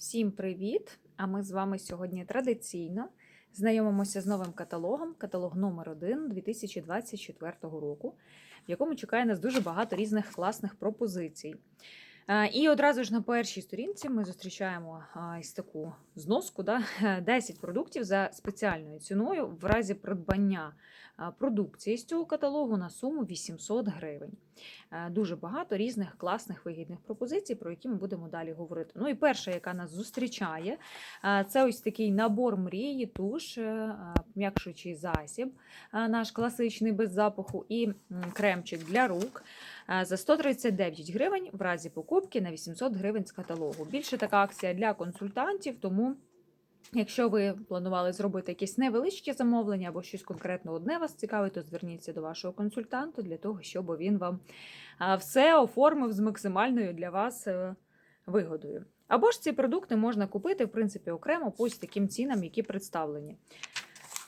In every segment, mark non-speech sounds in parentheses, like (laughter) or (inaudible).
Всім привіт! А ми з вами сьогодні традиційно знайомимося з новим каталогом, каталог номер 1 2024 року, в якому чекає нас дуже багато різних класних пропозицій. І одразу ж на першій сторінці ми зустрічаємо ось таку зноску, да? (laughs) 10 продуктів за спеціальною ціною в разі придбання продукції з цього каталогу на суму 800 гривень. Е, Дуже багато різних класних вигідних пропозицій, про які ми будемо далі говорити. Ну і перша, яка нас зустрічає, е, це ось такий набор мрії, туш, е, м'якшуючий засіб, наш класичний без запаху, і кремчик для рук за 139 гривень в разі покупки на 800 гривень з каталогу. Більше така акція для консультантів, тому. Якщо ви планували зробити якісь невеличкі замовлення або щось конкретно одне вас цікавить, то зверніться до вашого консультанта для того, щоб він вам все оформив з максимальною для вас е, вигодою. Або ж ці продукти можна купити, в принципі, окремо по таким цінам, які представлені.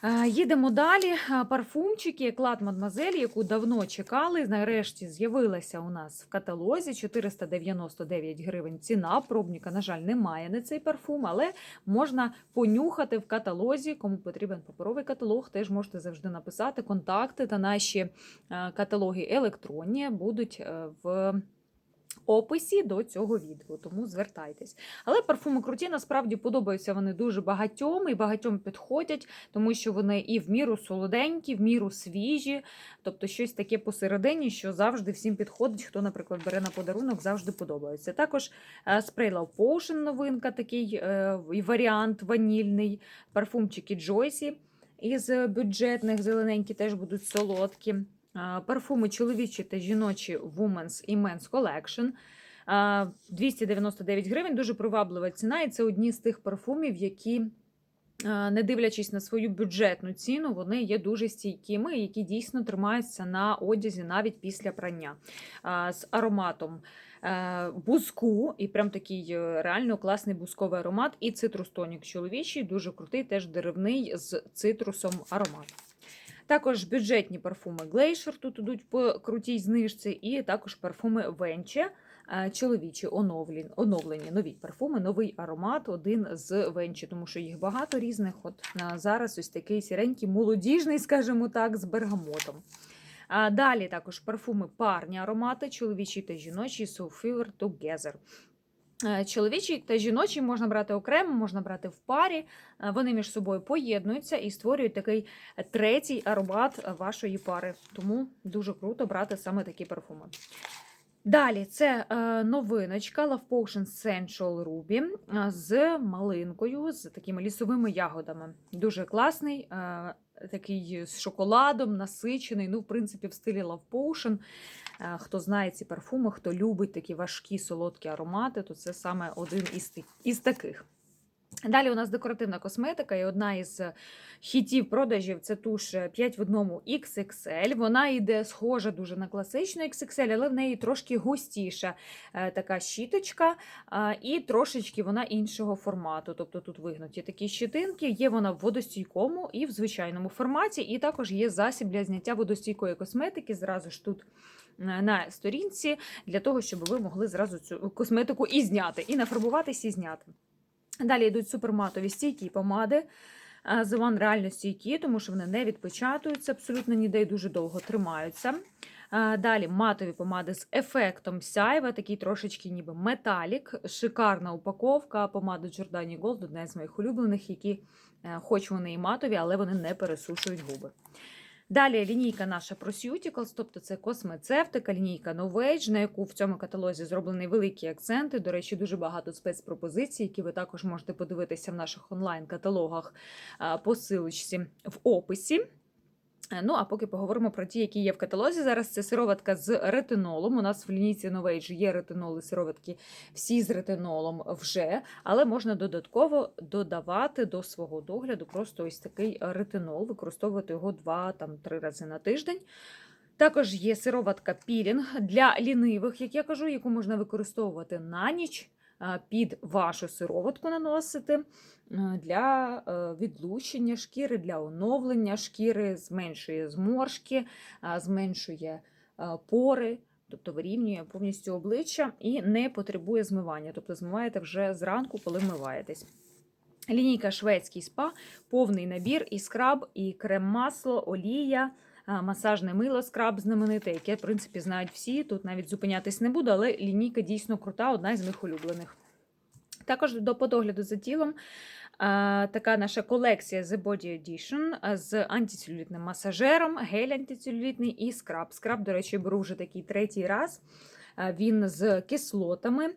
Е, Їдемо далі. Е, Парфумчики Клад Мадмазель, яку давно чекали. Нарешті з'явилася у нас в каталозі 499 гривень. Ціна пробника, на жаль, немає на цей парфум, але можна понюхати в каталозі. Кому потрібен паперовий каталог, теж можете завжди написати контакти та наші е, каталоги електронні будуть в. Описі до цього відео, тому звертайтесь. Але парфуми круті, насправді подобаються вони дуже багатьом і багатьом підходять, тому що вони і в міру солоденькі, в міру свіжі, тобто щось таке посередині, що завжди всім підходить. Хто, наприклад, бере на подарунок, завжди подобається. Також спрей Love Potion, новинка, такий е, варіант ванільний, парфумчики Джойсі із бюджетних зелененькі теж будуть солодкі. Парфуми чоловічі та жіночі Women's і Men's Collection. 299 гривень, дуже приваблива ціна, і це одні з тих парфумів, які, не дивлячись на свою бюджетну ціну, вони є дуже стійкими, які дійсно тримаються на одязі навіть після прання. З ароматом е, бузку, і прям такий е, реально класний бузковий аромат, і цитрус-тонік чоловічий, дуже крутий, теж деревний з цитрусом аромат. Також бюджетні парфуми Glacier тут ідуть по крутій знижці, і також парфуми Венче, чоловічі оновлені, оновлені нові парфуми, новий аромат, один з Венче, тому що їх багато різних. От зараз ось такий сіренький, молодіжний, скажімо так, з бергамотом. Далі також парфуми парні аромати, чоловічі та жіночі So Fever Together. Е, Чоловічий та жіночий можна брати окремо, можна брати в парі. Е, Вони між собою поєднуються і створюють такий третій аромат вашої пари. Тому дуже круто брати саме такі парфуми. Далі це е, новиночка Love Potion Sensual Ruby з малинкою, з такими лісовими ягодами. Дуже класний, такий з шоколадом, насичений. Ну, в принципі, в стилі Love Potion. Е, Хто знає ці парфуми, хто любить такі важкі солодкі аромати, то це саме один із, із таких. Далі у нас декоративна косметика, і одна із е, хітів продажів це туш 5 в одному XXL. Вона йде схожа дуже на класичну XXL, але в неї трошки густіша е, така щіточка, і трошечки вона іншого формату. Тобто тут вигнуті такі щитинки. Є вона в водостійкому і в звичайному форматі, і також є засіб для зняття водостійкої косметики. Зразу ж тут е, на сторінці для того, щоб ви могли зразу цю косметику і зняти, і нафарбуватись, і зняти. Далі йдуть суперматові стійкі помади. А, The One реально стійкі, тому що вони не відпечатуються абсолютно ніде і дуже довго тримаються. Далі матові помади з ефектом сяйва, такий трошечки ніби металік, шикарна упаковка. Помада Giordani Gold, одна з моїх улюблених, які, е, хоч вони і матові, але вони не пересушують губи. Далі лінійка наша Prosuticals, тобто це космецевтика, лінійка Novage, на яку в цьому каталозі зроблені великі акценти. До речі, дуже багато спецпропозицій, які ви також можете подивитися в наших онлайн-каталогах по силочці в описі. Е, Ну, а поки поговоримо про ті, які є в каталозі. Зараз це сироватка з ретинолом. У нас в лінійці Novage є ретиноли, сироватки всі з ретинолом вже, але можна додатково додавати до свого догляду просто ось такий ретинол, використовувати його 2-3 рази на тиждень. Також є сироватка пілінг для лінивих, як я кажу, яку можна використовувати на ніч. Під вашу сироватку наносити е, для е, відлущення шкіри, для оновлення шкіри, зменшує зморшки, зменшує е, пори. тобто вирівнює повністю обличчя і не потребує змивання. Тобто змиваєте вже зранку, коли вмиваєтесь. Лінійка шведський спа, повний набір і скраб, і крем-масло, олія, масажне мило, скраб знамените, яке, в принципі, знають всі. Тут навіть зупинятись не буду, але лінійка дійсно крута, одна із моїх улюблених. Також до подогляду за тілом така наша колекція The Body Edition з антицелюлітним масажером, гель антицелюлітний і скраб. Скраб, до речі, беру вже такий третій раз. Він з кислотами,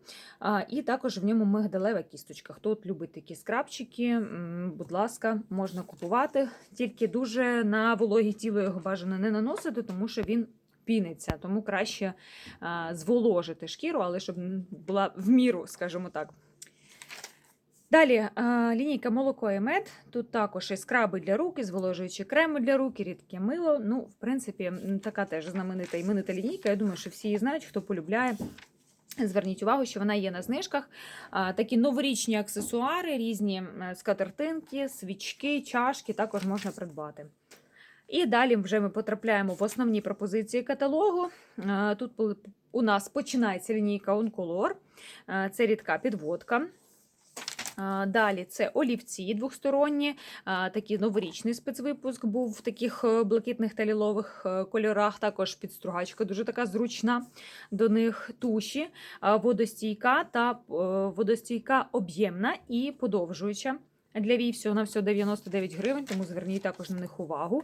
і також в ньому мигдалева кісточка. Хто от любить такі скрабчики, будь ласка, можна купувати. Тільки дуже на вологі тіло його бажано не наносити, тому що він піниться. Тому краще зволожити шкіру, але щоб була в міру, скажімо так. Далі лінійка молоко і мед. Тут також і скраби для рук, і зволожуючі креми для рук, і рідке мило. Ну, в принципі, така теж знаменита іменита лінійка. Я думаю, що всі її знають, хто полюбляє. Зверніть увагу, що вона є на знижках. Такі новорічні аксесуари, різні е, скатертинки, свічки, чашки також можна придбати. І далі вже ми потрапляємо в основні пропозиції каталогу. Е, Тут у нас починається лінійка. Е, Це рідка підводка. Далі це олівці двохсторонні, такий новорічний спецвипуск був в таких е, блакитних та лілових е, кольорах. Також підстругачка дуже така зручна до них туші, водостійка та е, водостійка об'ємна і подовжуюча. Для вій всього на всього 99 гривень, тому зверніть також на них увагу.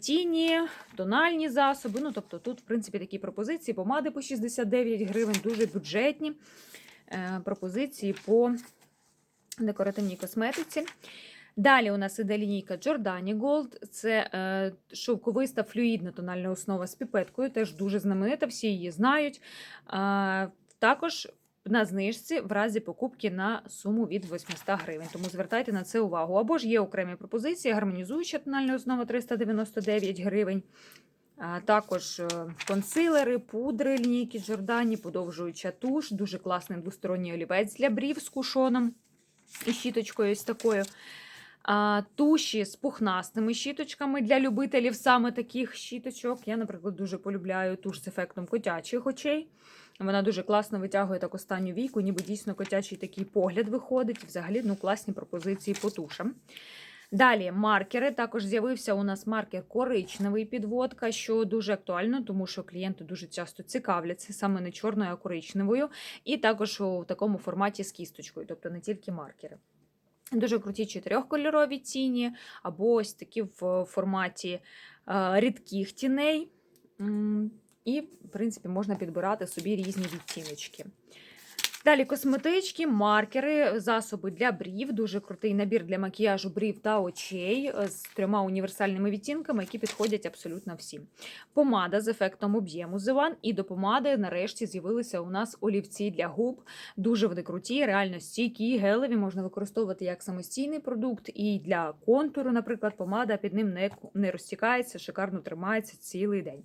Тіні, тональні засоби. Ну, тобто тут, в принципі, такі пропозиції. Помади по 69 гривень, дуже бюджетні е, пропозиції по декоративній косметиці. Далі у нас іде лінійка Giordani Gold. Це е, шовковиста флюїдна тональна основа з піпеткою, теж дуже знаменита, всі її знають. А, також на знижці в разі покупки на суму від 800 гривень. Тому звертайте на це увагу. Або ж є окремі пропозиції, гармонізуюча тональна основа 399 гривень. Також е, консилери, пудри лінійки Giordani, подовжуюча туш, дуже класний двосторонній олівець для брів з кушоном і щіточкою ось такою. А, Туші з пухнастими щіточками для любителів саме таких щіточок. Я, наприклад, дуже полюбляю туш з ефектом котячих очей. Вона дуже класно витягує так останню війку, ніби дійсно котячий такий погляд виходить. Взагалі ну, класні пропозиції по тушам. Далі маркери. Також з'явився у нас маркер коричневий підводка, що дуже актуально, тому що клієнти дуже часто цікавляться саме не чорною, а коричневою. І також у такому форматі з кісточкою, тобто не тільки маркери. Дуже круті чотирьохкольорові тіні, або ось такі в форматі е, рідких тіней. І, в принципі, можна підбирати собі різні відтіночки. Далі косметички, маркери, засоби для брів, дуже крутий набір для макіяжу брів та очей е, з трьома універсальними відтінками, які підходять абсолютно всім. Помада з ефектом об'єму One. І до помади нарешті з'явилися у нас олівці для губ. Дуже вони круті, реально стійкі, гелеві, можна використовувати як самостійний продукт, і для контуру, наприклад, помада під ним не, не розтікається, шикарно тримається цілий день.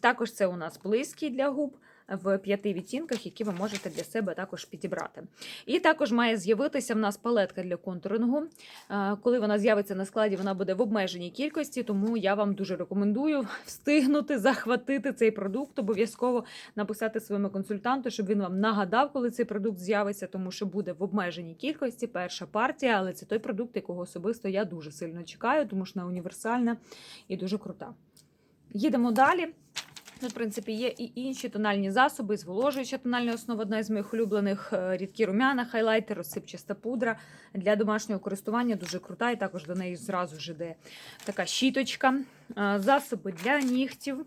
Також це у нас близький для губ. В п'яти відтінках, які ви можете для себе також підібрати. І також має з'явитися в нас палетка для контурингу. Е, Коли вона з'явиться на складі, вона буде в обмеженій кількості, тому я вам дуже рекомендую (laughs) встигнути захватити цей продукт, обов'язково написати своєму консультанту, щоб він вам нагадав, коли цей продукт з'явиться, тому що буде в обмеженій кількості перша партія, але це той продукт, якого особисто я дуже сильно чекаю, тому що вона універсальна і дуже крута. Їдемо далі. Тут, в принципі, є і інші тональні засоби, зволожуюча тональна основа, одна із моїх улюблених, е, рідкі румяна, хайлайтер, розсипчаста пудра для домашнього користування, дуже крута, і також до неї зразу ж іде така щіточка, Е, засоби для нігтів.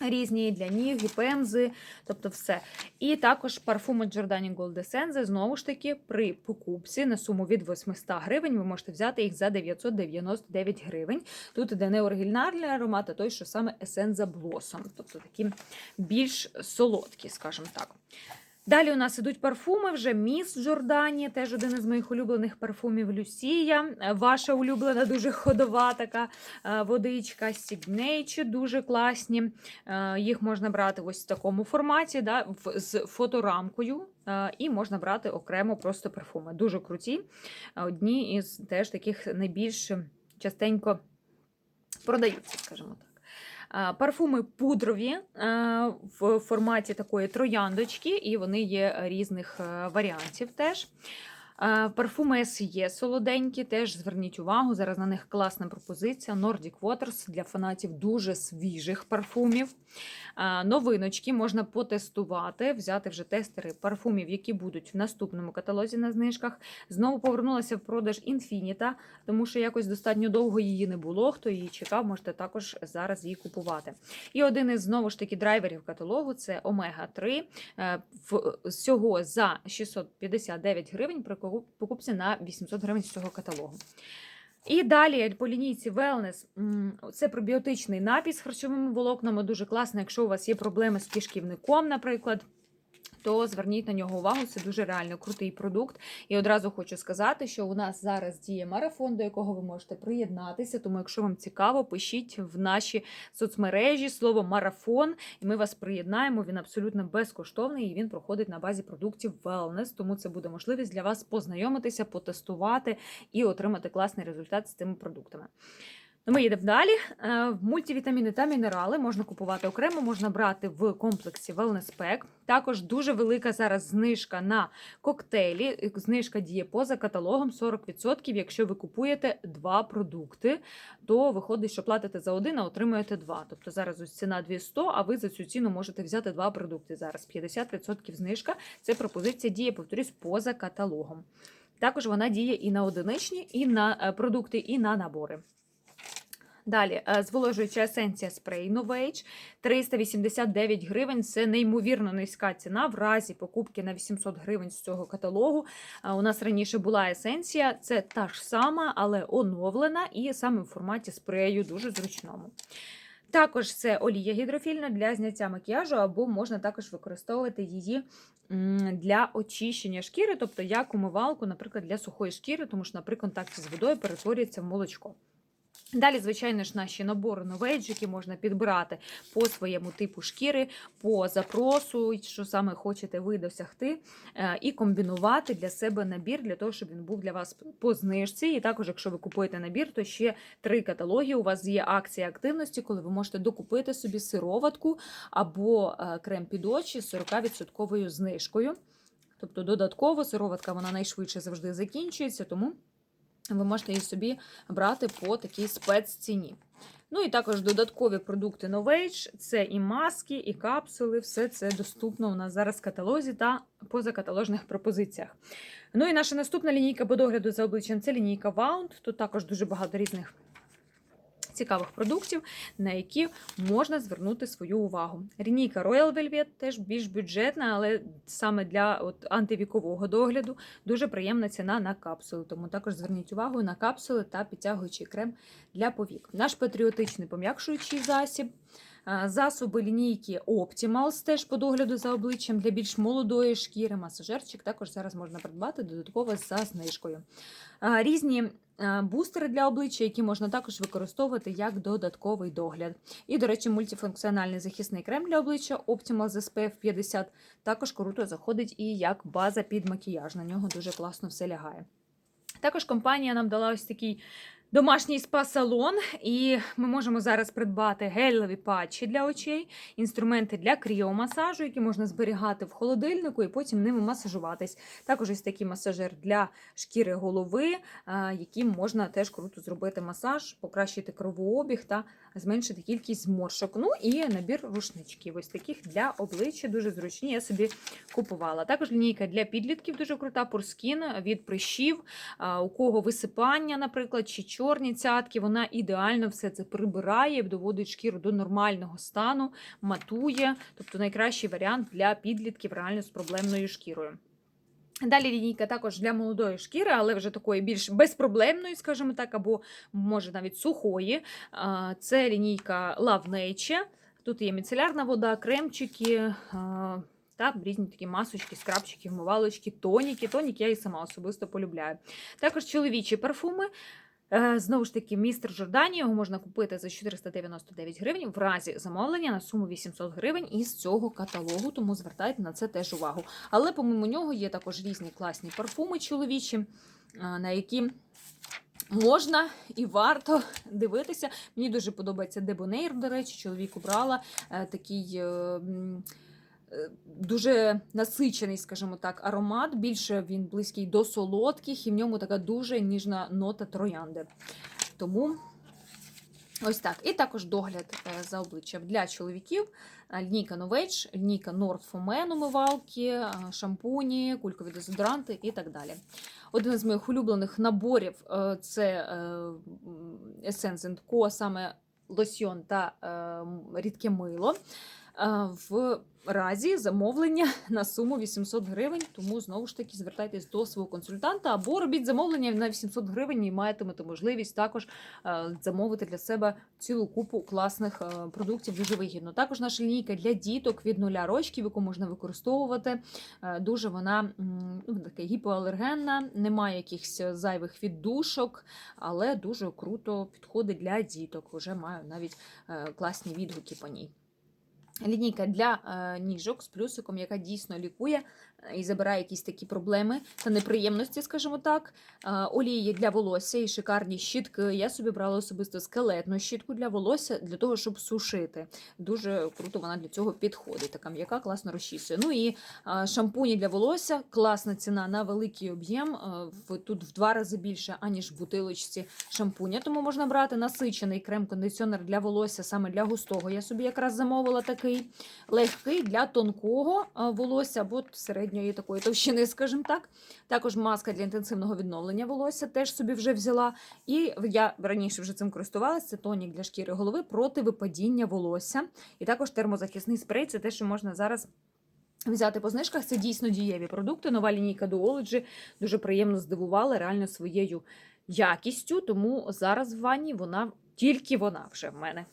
Різні для ніг, і пемзи, тобто все. І також парфуми Giordani Gold Essence, знову ж таки, при покупці на суму від 800 гривень ви можете взяти їх за 999 гривень. Тут іде не оригінальний аромат, а той, що саме Есенза Blossom, тобто такі більш солодкі, скажімо так. Далі у нас ідуть парфуми вже Міс Джордані, теж один із моїх улюблених парфумів Люсія. Ваша улюблена, дуже ходова така е, водичка Signature, дуже класні. Е, Їх можна брати ось в такому форматі, да, з фоторамкою. е, І можна брати окремо просто парфуми. Дуже круті. Одні із теж таких найбільш частенько продаються, скажімо так. Парфуми пудрові в форматі такої трояндочки, і вони є різних е, варіантів теж. Парфуми є солоденькі, теж зверніть увагу. Зараз на них класна пропозиція. Nordic Waters для фанатів дуже свіжих парфумів. Новиночки можна потестувати, взяти вже тестери парфумів, які будуть в наступному каталозі на знижках. Знову повернулася в продаж Infinita, тому що якось достатньо довго її не було. Хто її чекав, можете також зараз її купувати. І один із знову ж таки драйверів каталогу це Омега 3 е, всього за 659 гривень при покупці на 800 гривень з цього каталогу. І далі по лінійці Wellness це пробіотичний напій з харчовими волокнами. Дуже класно, якщо у вас є проблеми з кишківником, наприклад. То зверніть на нього увагу, це дуже реально крутий продукт. І одразу хочу сказати, що у нас зараз діє марафон, до якого ви можете приєднатися. Тому, якщо вам цікаво, пишіть в наші соцмережі слово марафон, і ми вас приєднаємо. Він абсолютно безкоштовний і він проходить на базі продуктів Wellness, Тому це буде можливість для вас познайомитися, потестувати і отримати класний результат з цими продуктами. Ну, Ми їдемо далі. Е, Мультивітаміни та мінерали можна купувати окремо, можна брати в комплексі Wellness Pack. Також дуже велика зараз знижка на коктейлі. Знижка діє поза каталогом 40%. Якщо ви купуєте два продукти, то виходить, що платите за один, а отримуєте два. Тобто зараз ось ціна 200, а ви за цю ціну можете взяти два продукти. Зараз 50% знижка. Це пропозиція діє, повторюсь, поза каталогом. Також вона діє і на одиничні, і на е, продукти, і на набори. Далі, е, зволожуюча есенція спрей Novage 389 гривень. Це неймовірно низька ціна в разі покупки на 800 гривень з цього каталогу. Е, У нас раніше була есенція, це та ж сама, але оновлена і саме в форматі спрею, дуже зручному. Також це олія гідрофільна для зняття макіяжу, або можна також використовувати її для очищення шкіри, тобто як умивалку, наприклад, для сухої шкіри, тому що, наприклад, контакті з водою перетворюється в молочко. Далі, звичайно ж, наші набори новейджики можна підбирати по своєму типу шкіри, по запросу, що саме хочете ви досягти, е, і комбінувати для себе набір для того, щоб він був для вас по знижці. І також, якщо ви купуєте набір, то ще три каталоги. У вас є акція активності, коли ви можете докупити собі сироватку або е, крем під очі з 40% знижкою. Тобто додатково сироватка вона найшвидше завжди закінчується, тому ви можете її собі брати по такій спецціні. Ну і також додаткові продукти Novage, це і маски, і капсули, все це доступно у нас зараз в каталозі та позакаталожних пропозиціях. Ну і наша наступна лінійка по догляду за обличчям це лінійка Wound. Тут також дуже багато різних цікавих продуктів, на які можна звернути свою увагу. Лінійка Royal Velvet теж більш бюджетна, але саме для от, антивікового догляду дуже приємна ціна на капсули. Тому також зверніть увагу на капсули та підтягуючий крем для повік. Наш патріотичний пом'якшуючий засіб. Засоби лінійки Optimals теж по догляду за обличчям для більш молодої шкіри. Масажерчик також зараз можна придбати додатково за знижкою. Різні бустери для обличчя, які можна також використовувати як додатковий догляд. І, до речі, мультифункціональний захисний крем для обличчя Optimal з SPF 50 також круто заходить і як база під макіяж. На нього дуже класно все лягає. Також компанія нам дала ось такий домашній спа-салон, і ми можемо зараз придбати гелеві патчі для очей, інструменти для кріомасажу, які можна зберігати в холодильнику і потім ними масажуватись. Також ось такий масажер для шкіри голови, яким можна теж круто зробити масаж, покращити кровообіг та зменшити кількість зморшок. Ну і набір рушничків, ось таких для обличчя дуже зручні. Я собі купувала. Також лінійка для підлітків дуже крута, пурскін від прищів, у кого висипання, наприклад, чи чорні цятки. Вона ідеально все це прибирає, доводить шкіру до нормального стану, матує. Тобто найкращий варіант для підлітків реально з проблемною шкірою. Далі лінійка також для молодої шкіри, але вже такої більш безпроблемної, скажімо так, або може навіть сухої. Це лінійка Love Nature. Тут є міцелярна вода, кремчики. Та різні такі масочки, скрабчики, вмивалочки, тоніки. Тонік я і сама особисто полюбляю. Також чоловічі парфуми. Е, Знову ж таки, містер Жордані його можна купити за 499 гривень в разі замовлення на суму 800 гривень із цього каталогу, тому звертайте на це теж увагу. Але помимо нього є також різні класні парфуми чоловічі, е, на які Можна і варто дивитися. Мені дуже подобається Дебонейр, до речі, чоловік обрала е, такий. Дуже насичений, скажімо так, аромат. Більше він близький до солодких, і в ньому така дуже ніжна нота троянди. Тому ось так. І також догляд е, за обличчям для чоловіків. Е, лінійка North for Men умивалки, е, шампуні, кулькові дезодоранти і так далі. Один із моїх улюблених наборів це Essence Co, саме лосьйон та рідке мило. В разі замовлення на суму 800 гривень, тому знову ж таки звертайтесь до свого консультанта або робіть замовлення на 800 гривень і матимете можливість також е, замовити для себе цілу купу класних е, продуктів дуже вигідно. Також наша лінійка для діток від нуля рочків, яку можна використовувати. Е, Дуже вона ну, така гіпоалергенна, немає якихось зайвих віддушок, але дуже круто підходить для діток. Уже маю навіть класні відгуки по ній. Лінійка для е, ніжок з плюсиком, яка дійсно лікує і забирає якісь такі проблеми та неприємності, скажімо так. Е, олії для волосся і шикарні щітки. Я собі брала особисто скелетну щітку для волосся для того, щоб сушити. Дуже круто вона для цього підходить. Така м'яка, класно розчісує. Ну і е, шампуні для волосся. Класна ціна на великий об'єм. е, Тут в два рази більше, аніж в бутилочці шампуня. Тому можна брати насичений крем-кондиціонер для волосся, саме для густого. Я собі якраз замовила такий легкий для тонкого волосся або середньої такої товщини, скажімо так. Також маска для інтенсивного відновлення волосся теж собі вже взяла. І я раніше вже цим користувалася. Це тонік для шкіри голови проти випадіння волосся. І також термозахисний спрей це те, що можна зараз. Взяти по знижках це дійсно дієві продукти. Нова лінійка Duology дуже приємно здивувала реально своєю якістю. Тому зараз в ванні вона тільки вона вже в мене.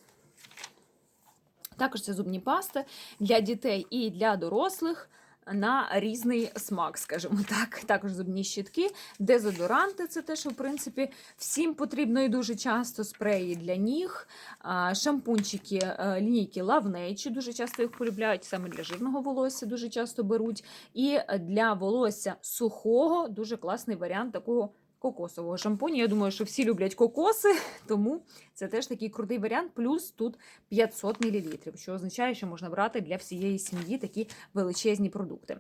Також це зубні пасти для дітей і для дорослих на різний смак, скажімо так. Також зубні щітки, дезодоранти це те, що в принципі всім потрібно і дуже часто спреї для ніг, шампунчики, е, лінійки лавнечі, дуже часто їх полюбляють, саме для жирного волосся дуже часто беруть. І для волосся сухого дуже класний варіант такого. Кокосового шампуня. Я думаю, що всі люблять кокоси, (laughs) тому це теж такий крутий варіант. Плюс тут 500 мл, що означає, що можна брати для всієї сім'ї такі величезні продукти.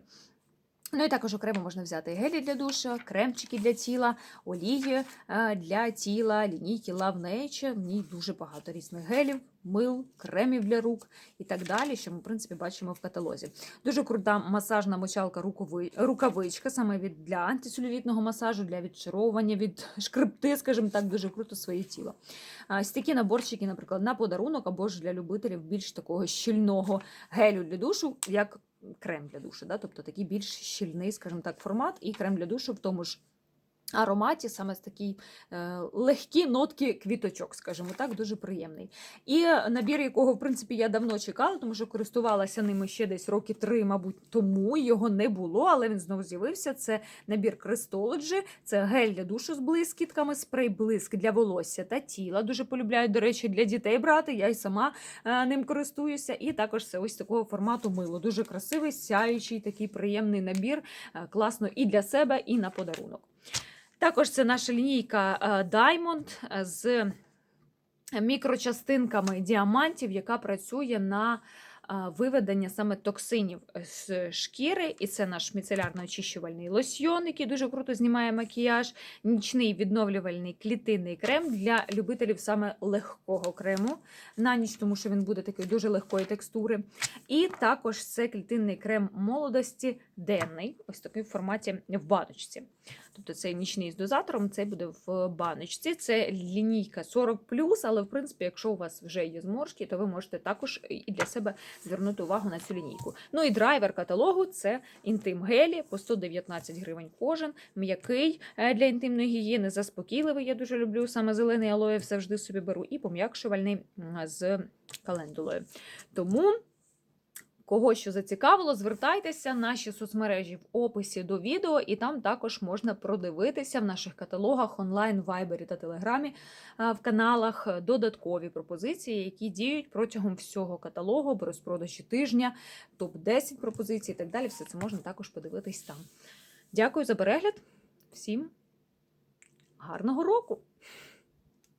Ну і також окремо можна взяти гелі для душа, кремчики для тіла, олії е, для тіла, лінійки Love Nature. В ній дуже багато різних гелів, мил, кремів для рук і так далі, що ми, в принципі, бачимо в каталозі. Дуже крута масажна мочалка рукавичка, саме від для антицелюлітного масажу, для відчаровування, від шкрипти, скажімо так, дуже круто своє тіло. Ось такі наборчики, наприклад, на подарунок або ж для любителів більш такого щільного гелю для душу, як крем для душу, да? тобто такий більш щільний, скажімо так, формат, і крем для душу в тому ж. Ароматі саме з такі е, легкі нотки квіточок, скажімо так, дуже приємний. І набір, якого, в принципі, я давно чекала, тому що користувалася ними ще десь роки три, мабуть, тому його не було, але він знову з'явився. Це набір Crystology, це гель для душу з блискітками, спрей блиск для волосся та тіла. Дуже полюбляють, до речі, для дітей брати. Я й сама е, ним користуюся. І також це ось такого формату мило. Дуже красивий, сяючий, такий приємний набір. Е, класно і для себе, і на подарунок. Також це наша лінійка е, Diamond з мікрочастинками діамантів, яка працює на виведення саме токсинів з шкіри. І це наш міцелярно очищувальний лосьйон, який дуже круто знімає макіяж, нічний відновлювальний клітинний крем для любителів саме легкого крему на ніч, тому що він буде такої дуже легкої текстури. І також це клітинний крем молодості денний, ось такий в форматі в баночці. Тобто цей нічний з дозатором, цей буде в баночці. Це лінійка 40 але в принципі, якщо у вас вже є зморшки, то ви можете також і для себе звернути увагу на цю лінійку. Ну і драйвер каталогу це інтим гелі по 119 гривень кожен, м'який е, для інтимної гігієни, заспокійливий. Я дуже люблю саме зелений алоє, завжди собі беру, і пом'якшувальний з календулою. Тому. Кого що зацікавило, звертайтеся наші соцмережі в описі до відео, і там також можна продивитися в наших каталогах онлайн, вайбері та телеграмі в каналах е, додаткові пропозиції, які діють протягом всього каталогу, розпродажі тижня, топ-10 пропозицій і так далі. Все це можна також подивитись там. Дякую за перегляд. Всім гарного року!